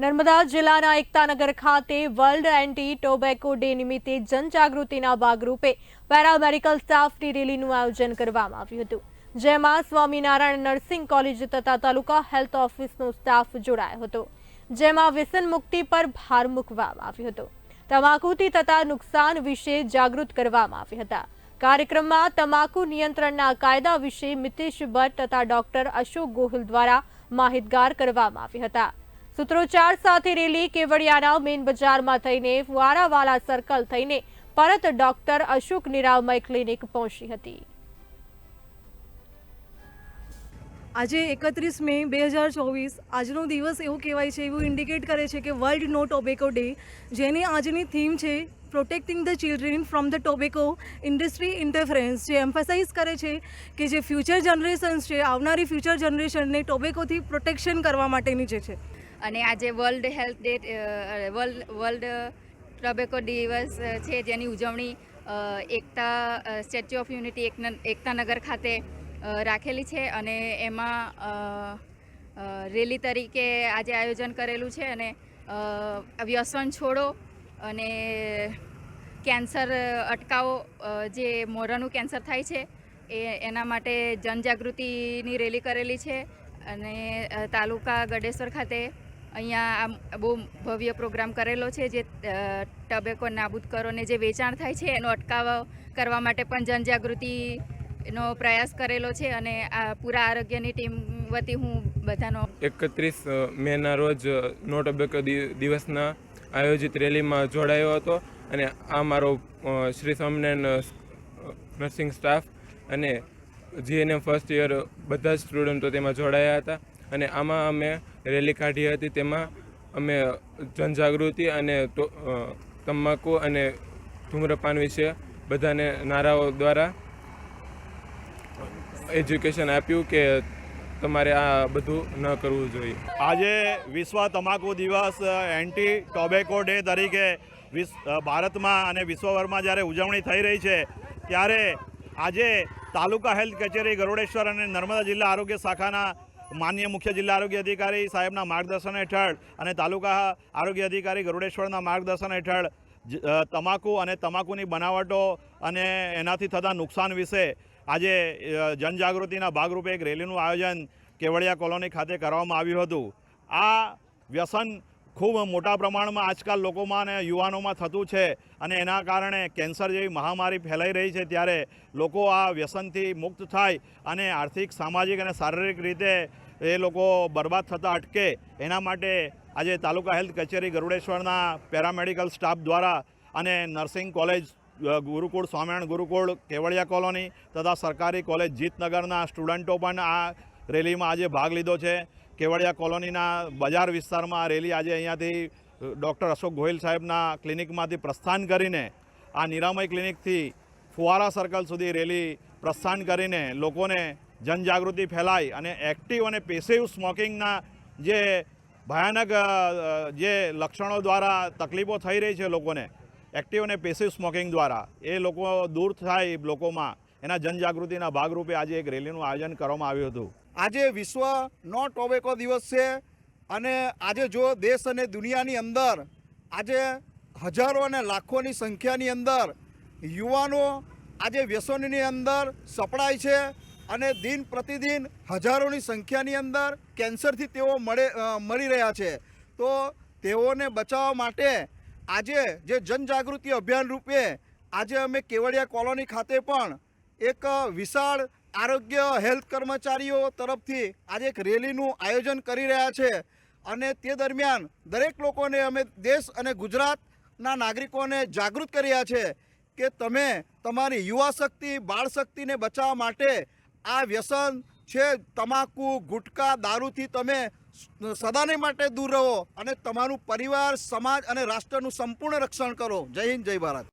નર્મદા જિલ્લાના એકતાનગર ખાતે world anti tobacco day નિમિત્તે જનજાગૃતિના ભાગરૂપે પેરામેડિકલ સ્ટાફની રેલીનું આયોજન કરવામાં આવ્યું હતું, જેમાં સ્વામિનારાયણ નર્સિંગ કોલેજ તથા તાલુકા હેલ્થ ઓફિસનો સ્ટાફ જોડાયો હતો, જેમાં વ્યસન મુક્તિ પર ભાર મૂકવામાં આવ્યો હતો. તમાકુથી થતા નુકસાન વિશે જાગૃત કરવામાં આવ્યા હતા. કાર્યક્રમમાં તમાકુ નિયંત્રણના કાયદા વિશે મિતેશ ભટ્ટ તથા ડોક્ટર અશોક ગોહિલ દ્વારા માહિતગાર કરવામાં આવ્યા હતા. સૂત્રોચ્ચાર સાથે રેલી કેવડિયાના મેઇન બજારમાં થઈને ફુવારાવાલા સર્કલ થઈને પરત ડોક્ટર અશોક નિરામય ક્લિનિક પહોંચી હતી. આજે એકત્રીસ મે બે હજાર ચોવીસ. આજનો દિવસ એવું કહેવાય છે, એવું ઇન્ડિકેટ કરે છે કે વર્લ્ડ નો ટોબેકો ડે જેની આજની થીમ છે protecting the children from the tobacco industry interference જે એમ્ફસાઇઝ કરે છે કે જે ફ્યુચર જનરેશન્સ છે, આવનારી ફ્યુચર જનરેશનને ટોબેકોથી પ્રોટેક્શન કરવા માટેની જે છે. અને આજે world health day world world tobacco દિવસ છે, જેની ઉજવણી એકતા સ્ટેચ્યુ ઓફ યુનિટી એકતાનગર ખાતે રાખેલી છે અને એમાં રેલી તરીકે આજે આયોજન કરેલું છે અને વ્યસન છોડો અને કેન્સર અટકાવો જે મોઢાનું કેન્સર થાય છે, એ, એના માટે જનજાગૃતિની રેલી કરેલી છે અને તાલુકા ગડેશ્વર ખાતે અહીંયા બહુ ભવ્ય પ્રોગ્રામ કરેલો છે જે ટબેકો નાબૂદ કરોને જે વેચાણ થાય છે એનો અટકાવ કરવા માટે પણ જનજાગૃતિનો પ્રયાસ કરેલો છે અને આ પૂરા આરોગ્યની ટીમ વતી હું બધાનો એકત્રીસ મેના રોજ નો ટબેકો દિવસના આયોજિત રેલીમાં જોડાયો હતો અને આ મારો શ્રી સ્વામિનારાયણ નર્સિંગ સ્ટાફ અને જીએનએમ ફર્સ્ટ યર બધા જ સ્ટુડન્ટો તેમાં જોડાયા હતા અને આમાં અમે રેલી કાઢી હતી, તેમાં અમે જનજાગૃતિ અને તમાકુ અને ધૂમ્રપાન વિશે બધાને નારાઓ દ્વારા એજ્યુકેશન આપ્યું કે તમારે આ બધું ન કરવું જોઈએ. આજે વિશ્વ તમાકુ દિવસ એન્ટી ટોબેકો ડે તરીકે ભારતમાં અને વિશ્વભરમાં જ્યારે ઉજવણી થઈ રહી છે, ત્યારે આજે તાલુકા હેલ્થ કચેરી ગરુડેશ્વર અને નર્મદા જિલ્લા આરોગ્ય શાખાના માન્ય મુખ્ય જિલ્લા આરોગ્ય અધિકારી સાહેબના માર્ગદર્શન હેઠળ અને તાલુકા આરોગ્ય અધિકારી ગરુડેશ્વરના માર્ગદર્શન હેઠળ તમાકુ અને તમાકુની બનાવટો અને એનાથી થતા નુકસાન વિશે આજે જનજાગૃતિના ભાગરૂપે એક રેલીનું આયોજન કેવડિયા કોલોની ખાતે કરવામાં આવ્યું હતું. આ વ્યસન ખૂબ મોટા પ્રમાણમાં આજકાલ લોકોમાં અને યુવાનોમાં થતું છે અને એના કારણે કેન્સર જેવી મહામારી ફેલાઈ રહી છે ત્યારે લોકો આ વ્યસનથી મુક્ત થાય અને આર્થિક, સામાજિક અને શારીરિક રીતે એ લોકો બરબાદ થતાં અટકે. એના માટે આજે તાલુકા હેલ્થ કચેરી ગરુડેશ્વરના પેરામેડિકલ સ્ટાફ દ્વારા અને nursing college Gurukul, Swaminarayan Gurukul, Kevadia colony તથા સરકારી કોલેજ જીતનગરના સ્ટુડન્ટો પણ આ રેલીમાં આજે ભાગ લીધો છે. કેવડિયા કોલોનીના બજાર વિસ્તારમાં આ રેલી આજે અહીંયાથી ડૉક્ટર અશોક ગોહિલ સાહેબના ક્લિનિકમાંથી પ્રસ્થાન કરીને, આ નિરામય ક્લિનિકથી ફુવારા સર્કલ સુધી રેલી પ્રસ્થાન કરીને લોકોને જનજાગૃતિ ફેલાય અને એક્ટિવ અને પેસિવ સ્મોકિંગના જે ભયાનક જે લક્ષણો દ્વારા તકલીફો થઈ રહી છે લોકોને, એક્ટિવ અને પેસિવ સ્મોકિંગ દ્વારા, એ લોકો દૂર થાય લોકોમાં. એના જનજાગૃતિના ભાગરૂપે આજે એક રેલીનું આયોજન કરવામાં આવ્યું હતું. આજે વિશ્વ નો ટોબેકો દિવસ છે અને આજે જો દેશ અને દુનિયાની અંદર આજે હજારો અને લાખોની સંખ્યાની અંદર યુવાનો આજે વ્યસનની અંદર સપડાય છે અને દિન પ્રતિદિન હજારોની સંખ્યાની અંદર કેન્સરથી તેઓ મળે મળી રહ્યા છે. તો તેઓને બચાવવા માટે આજે જે જનજાગૃતિ અભિયાન રૂપે આજે અમે કેવડિયા કોલોની ખાતે પણ એક વિશાળ આરોગ્ય હેલ્થ કર્મચારીઓ તરફથી આજે એક રેલીનું આયોજન કરી રહ્યા છે અને તે દરમિયાન દરેક લોકોને અમે દેશ અને ગુજરાતના નાગરિકોને જાગૃત કર્યા છે કે તમે તમારી યુવા શક્તિ, બાળ શક્તિને બચાવવા માટે આ વ્યસન છે, તમાકુ, ગુટકા, દારૂથી તમે સદાને માટે દૂર રહો અને તમારું પરિવાર, સમાજ અને રાષ્ટ્રનું સંપૂર્ણ રક્ષણ કરો. જય હિન્દ, જય ભારત.